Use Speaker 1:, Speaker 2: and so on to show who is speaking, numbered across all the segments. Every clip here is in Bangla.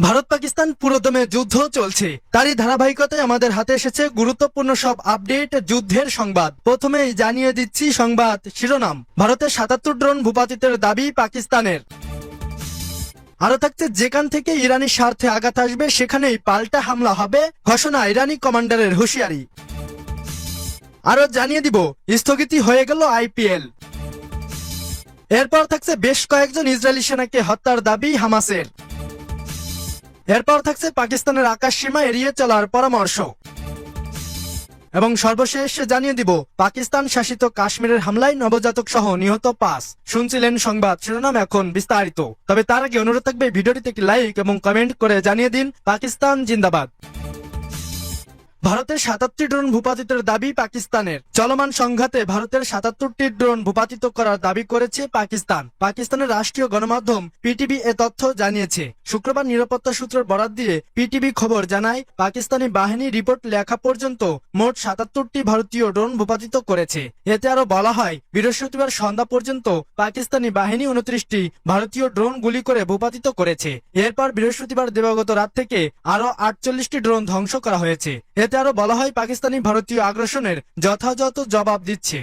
Speaker 1: ভারত পাকিস্তান পুরোদমে যুদ্ধ চলছে। তারই ধারাবাহিকতায় আমাদের হাতে এসেছে গুরুত্বপূর্ণ সব আপডেট যুদ্ধের সংবাদ। প্রথমেই জানিয়ে দিচ্ছি সংবাদ শিরোনাম। ভারতের সাতাত্তর ড্রোন ভূপাতিতের দাবি পাকিস্তানের। আরও থাকছে, যেখান থেকে ইরানি স্বার্থে আঘাত আসবে, সেখানেই পাল্টা হামলা হবে, ঘোষণা ইরানি কমান্ডারের হুঁশিয়ারি। আরও জানিয়ে দিব, স্থগিতই হয়ে গেল আইপিএল। এরপর থাকছে বেশ কয়েকজন ইসরায়েলি সেনাকে হত্যার দাবি হামাসের। এরপর থাকছে পাকিস্তানের আকাশ সীমা এড়িয়ে চলার পরামর্শ। এবং সর্বশেষ জানিয়ে দিব, পাকিস্তান শাসিত কাশ্মীরের হামলায় নবজাতক সহ নিহত পাঁচ। শুনছিলেন সংবাদ শিরোনাম এখন বিস্তারিত। তবে তার আগে অনুরোধ থাকবে, ভিডিওটিতে একটি লাইক এবং কমেন্ট করে জানিয়ে দিন, পাকিস্তান জিন্দাবাদ। ভারতের সাতাত্তরটি ড্রোন ভূপাতিতের দাবি পাকিস্তানের। চলমান সংঘাতে ভারতের সাতাত্তরটি ড্রোন ভূপাতিত করার দাবি করেছে পাকিস্তান। পাকিস্তানের রাষ্ট্রীয় গণমাধ্যম পিটিভি এ তথ্য জানিয়েছে। শুক্রবার নিরাপত্তা সূত্রের বরাত দিয়ে পিটিভি খবর জানায়, পাকিস্তানি বাহিনী রিপোর্ট লেখা পর্যন্ত মোট সাতাত্তরটি ভারতীয় ড্রোন ভূপাতিত করেছে। এতে আরও বলা হয়, বৃহস্পতিবার সন্ধ্যা পর্যন্ত পাকিস্তানি বাহিনী উনত্রিশটি ভারতীয় ড্রোন গুলি করে ভূপাতিত করেছে। এরপর বৃহস্পতিবার দিবাগত রাত থেকে আরও আটচল্লিশটি ড্রোন ধ্বংস করা হয়েছে। এতে আরও বলা হয় পাকিস্তানি ভারতীয় আগ্রাসনের যথাযথ জবাব দিচ্ছে।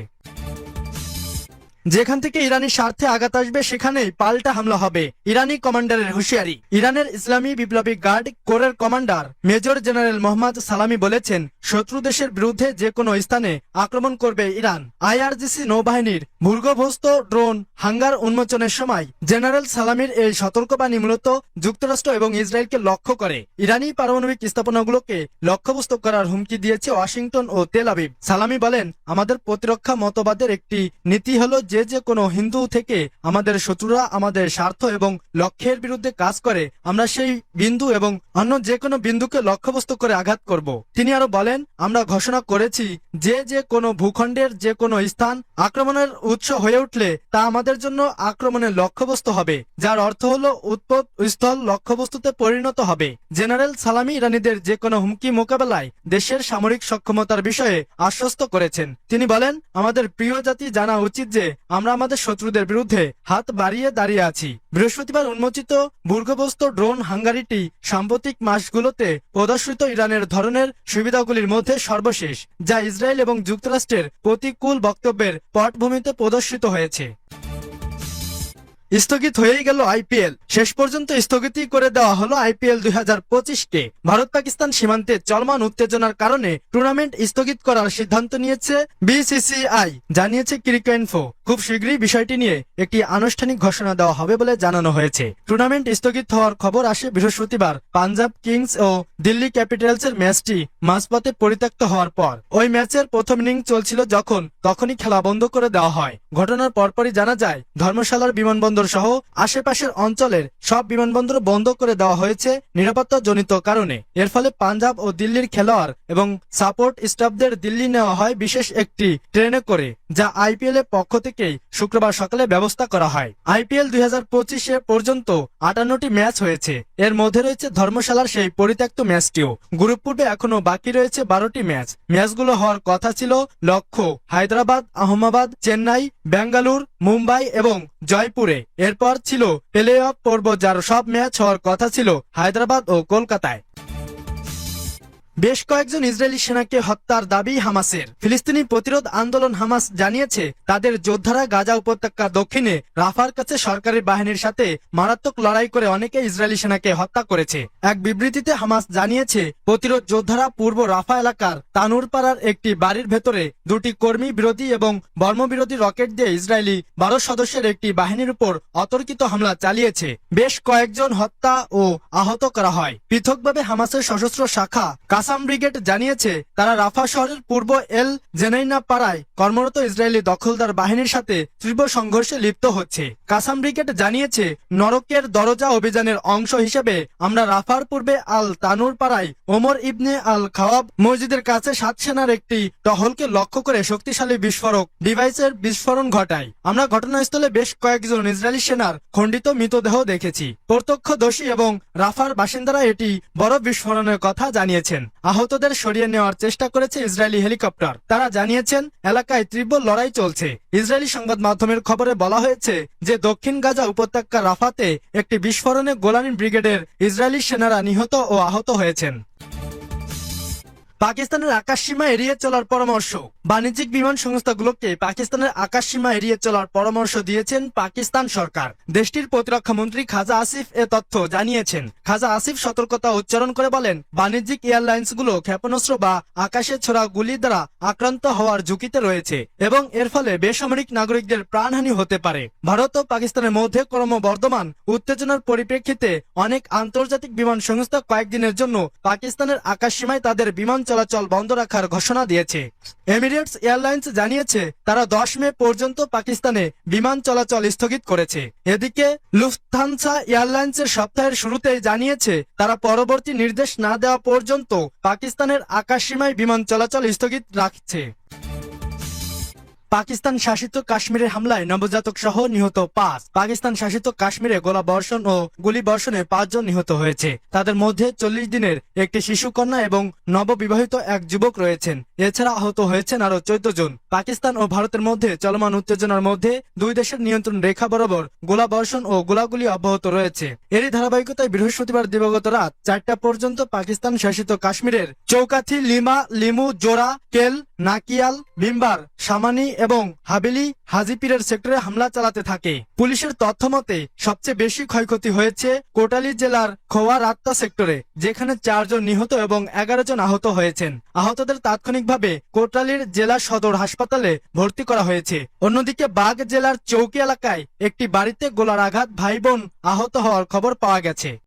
Speaker 1: যেখান থেকে ইরানি স্বার্থে আঘাত আসবে, সেখানেই পাল্টা হামলা হবে। ইরানি কমান্ডারের হুঁশিয়ারি। ইরানের ইসলামী বিপ্লবী গার্ড কোরের কমান্ডার মেজর জেনারেল মোহাম্মদ সালামি বলেছেন, শত্রু দেশের বিরুদ্ধে যে কোনো স্থানে আক্রমণ করবে ইরান। আইআরজিসি নৌবাহিনীর ভূর্গভস্ত ড্রোন হাঙ্গার উন্মোচনের সময় জেনারেল সালামির এই সতর্কবাণী মূলত যুক্তরাষ্ট্র এবং ইসরায়েলকে লক্ষ্য করে। ইরানি পারমাণবিক স্থাপনাগুলোকে লক্ষ্যবস্তু করার হুমকি দিয়েছে ওয়াশিংটন ও তেল আবিব। সালামি বলেন, আমাদের প্রতিরক্ষা মতবাদের একটি নীতি হলো যে যে কোনো হিন্দু থেকে আমাদের শত্রুরা আমাদের স্বার্থ এবং লক্ষ্যের বিরুদ্ধে কাজ করে, আমরা সেই বিন্দু এবং অন্য যে কোনো বিন্দুকে লক্ষ্যবস্তু করে আঘাত করব। তিনি আরও বলেন, আমরা ঘোষণা করেছি, যে যে কোনো ভূখণ্ডের যে কোনো স্থান আক্রমণের উৎস হয়ে উঠলে তা আমাদের জন্য আক্রমণের লক্ষ্যবস্তু হবে, যার অর্থ হলো উৎপত স্থল লক্ষ্যবস্তুতে পরিণত হবে। জেনারেল সালামি ইরানিদের যে কোনো হুমকি মোকাবেলায় দেশের সামরিক সক্ষমতার বিষয়ে আশ্বস্ত করেছেন। তিনি বলেন, আমাদের প্রিয় জাতি জানা উচিত যে আমরা আমাদের শত্রুদের বিরুদ্ধে হাত বাড়িয়ে দাঁড়িয়ে আছি। বৃহস্পতিবার উন্মোচিত বুর্গবস্ত ড্রোন হাঙ্গারিটি সাম্প্রতিক মাসগুলোতে প্রদর্শিত ইরানের ধরনের সুবিধাগুলির মধ্যে সর্বশেষ, যা ইসরায়েল এবং যুক্তরাষ্ট্রের প্রতিকূল বক্তব্যের পটভূমিতে প্রদর্শিত হয়েছে। স্থগিত হয়েই গেল আইপিএল। শেষ পর্যন্ত স্থগিতই করে দেওয়া হলো আইপিএল দুই হাজার পঁচিশকে। ভারত পাকিস্তান সীমান্তে চলমান উত্তেজনার কারণে টুর্নামেন্ট স্থগিত করার সিদ্ধান্ত নিয়েছে বিসিসিআই, জানিয়েছে ক্রিকেনফো খুব শীঘ্রই বিষয়টি নিয়ে একটি আনুষ্ঠানিক ঘোষণা দেওয়া হবে বলে জানানো হয়েছে। টুর্নামেন্ট স্থগিত হওয়ার খবর আসে বৃহস্পতিবার। পাঞ্জাব কিংস ও দিল্লি ক্যাপিটালস এর ম্যাচটি মাঝপথে পরিত্যক্ত হওয়ার পর। ওই ম্যাচের প্রথম ইনিংস চলছিল যখন, তখনই খেলা বন্ধ করে দেওয়া হয়। ঘটনার পরপরই জানা যায়, ধর্মশালার বিমানবন্দর সহ আশেপাশের অঞ্চলের সব বিমানবন্দর বন্ধ করে দেওয়া হয়েছে নিরাপত্তা জনিত কারণে। এর ফলে পাঞ্জাব ও দিল্লির খেলোয়াড় এবং সাপোর্ট স্টাফদের দিল্লি নেওয়া হয় বিশেষ একটি ট্রেনে করে, যা আইপিএল এর পক্ষ থেকেই শুক্রবার সকালে ব্যবস্থা করা হয়। আইপিএল দুই হাজার পঁচিশে পর্যন্ত আটান্নটি ম্যাচ হয়েছে। এর মধ্যে রয়েছে ধর্মশালার সেই পরিত্যক্ত ম্যাচটিও। গ্রুপ পূর্বে এখনও বাকি রয়েছে বারোটি ম্যাচ। ম্যাচগুলো হওয়ার কথা ছিল লক্ষ্য, হায়দ্রাবাদ আহমাবাদ চেন্নাই বেঙ্গালুর মুম্বাই এবং জয়পুরে। এরপর ছিল প্লে অফ পর্ব, যার সব ম্যাচ হওয়ার কথা ছিল হায়দ্রাবাদ ও কলকাতায়। বেশ কয়েকজন ইসরায়েলি সেনাকে হত্যার দাবি হামাসের। ফিলিস্তিনি প্রতিরোধ আন্দোলন হামাস জানিয়েছে, তাদের যোদ্ধারা গাজা উপত্যকা দক্ষিণে রাফার কাছে সরকারি বাহিনীর সাথে মারাত্মক লড়াই করে অনেকে ইসরায়েলি সেনাকে হত্যা করেছে। এক বিবৃতিতে হামাস জানিয়েছে, প্রতিরোধ যোদ্ধারা পূর্ব রাফা এলাকার তানুরপাড়ার একটি বাড়ির ভেতরে দুটি কর্মী বিরোধী এবং বর্মবিরোধী রকেট দিয়ে ইসরায়েলি বারো সদস্যের একটি বাহিনীর উপর অতর্কিত হামলা চালিয়েছে। বেশ কয়েকজন হত্যা ও আহত করা হয়। পৃথকভাবে হামাসের সশস্ত্র শাখা কাসাম ব্রিগেড জানিয়েছে, তারা রাফা শহরের পূর্ব এল জেনাইনা পাড়ায় কর্মরত ইসরায়েলি দখলদার বাহিনীর সাথে তীব্র সংঘর্ষে লিপ্ত হচ্ছে। কাসাম ব্রিগেড জানিয়েছে, নরকের দরজা অভিযানের অংশ হিসেবে আমরা রাফার পূর্বে আল তানুর পাড়ায় ওমর ইবনে আল খাওয়াব মসজিদের কাছে সাত সেনার একটি টহলকে লক্ষ্য করে শক্তিশালী বিস্ফোরক ডিভাইসের বিস্ফোরণ ঘটায়। আমরা ঘটনাস্থলে বেশ কয়েকজন ইসরায়েলি সেনার খণ্ডিত মৃতদেহ দেখেছি। প্রত্যক্ষদর্শী এবং রাফার বাসিন্দারা এটি বড় বিস্ফোরণের কথা জানিয়েছেন। আহতদের সরিয়ে নেওয়ার চেষ্টা করেছে ইসরায়েলি হেলিকপ্টার। তারা জানিয়েছেন, এলাকায় তীব্র লড়াই চলছে। ইসরায়েলি সংবাদ মাধ্যমের খবরে বলা হয়েছে যে, দক্ষিণ গাজা উপত্যকা রাফাতে একটি বিস্ফোরণে গোলানি ব্রিগেডের ইসরায়েলি সেনারা নিহত ও আহত হয়েছেন। পাকিস্তানের আকাশ সীমা এড়িয়ে চলার পরামর্শ। বাণিজ্যিক বিমান সংস্থাগুলোকে পাকিস্তানের আকাশ সীমা এড়িয়ে চলার পরামর্শ দিয়েছেন পাকিস্তান সরকার। দেশটির প্রতিরক্ষা মন্ত্রী খাজা আসিফ এ তথ্য জানিয়েছেন। খাজা আসিফ সতর্কতা উচ্চারণ করে বলেন, বাণিজ্যিক এয়ারলাইন্সগুলো ক্ষেপণাস্ত্র বা আকাশে ছোড়া গুলি দ্বারা আক্রান্ত হওয়ার ঝুঁকিতে রয়েছে এবং এর ফলে বেসামরিক নাগরিকদের প্রাণহানি হতে পারে। ভারত ও পাকিস্তানের মধ্যে ক্রমবর্ধমান উত্তেজনার পরিপ্রেক্ষিতে অনেক আন্তর্জাতিক বিমান সংস্থা কয়েকদিনের জন্য পাকিস্তানের আকাশ সীমায় তাদের বিমান চলাচল বন্ধ রাখার ঘোষণা দিয়েছে। এমিরেটস এয়ারলাইন্স জানিয়েছে, তারা দশ মে পর্যন্ত পাকিস্তানে বিমান চলাচল স্থগিত করেছে। এদিকে, লুফথানসা এয়ারলাইন্সের সপ্তাহের শুরুতেই জানিয়েছে, তারা পরবর্তী নির্দেশ না দেওয়া পর্যন্ত পাকিস্তানের আকাশ সীমায় বিমান চলাচল স্থগিত রাখছে। পাকিস্তান শাসিত কাশ্মীরের হামলায় নবজাতক সহ নিহত পাঁচ। পাকিস্তান শাসিত কাশ্মীরে গোলা বর্ষণ ও গুলি বর্ষণে পাঁচজন নিহত হয়েছে। তাদের মধ্যে চল্লিশ দিনের একটি শিশু কন্যা এবং নববিবাহিত এক যুবক রয়েছেন। এছাড়া আহত হয়েছেন আরও চোদ্দ জন। পাকিস্তান ও ভারতের মধ্যে চলমান উত্তেজনার মধ্যে দুই দেশের নিয়ন্ত্রণ রেখা বরাবর গোলা বর্ষণ ও গোলাগুলি অব্যাহত রয়েছে। এরই ধারাবাহিকতায় বৃহস্পতিবার দিবাগত রাত চারটা পর্যন্ত পাকিস্তান শাসিত কাশ্মীরের চৌকাথি লিমা, লিমু, জোড়া, কেল, নাকিয়াল বিম্বার সামানি এবং হাবেলি হাজিপিরের সেক্টরে হামলা চালাতে থাকে। পুলিশের তথ্য মতে, সবচেয়ে বেশি ক্ষয়ক্ষতি হয়েছে কোটালি জেলার খোয়া রাত্তা সেক্টরে, যেখানে চারজন নিহত এবং এগারো জন আহত হয়েছেন। আহতদের তাৎক্ষণিকভাবে কোটালির জেলা সদর হাসপাতালে ভর্তি করা হয়েছে। অন্যদিকে বাগ জেলার চৌকি এলাকায় একটি বাড়িতে গোলার আঘাত ভাই বোন আহত হওয়ার খবর পাওয়া গেছে।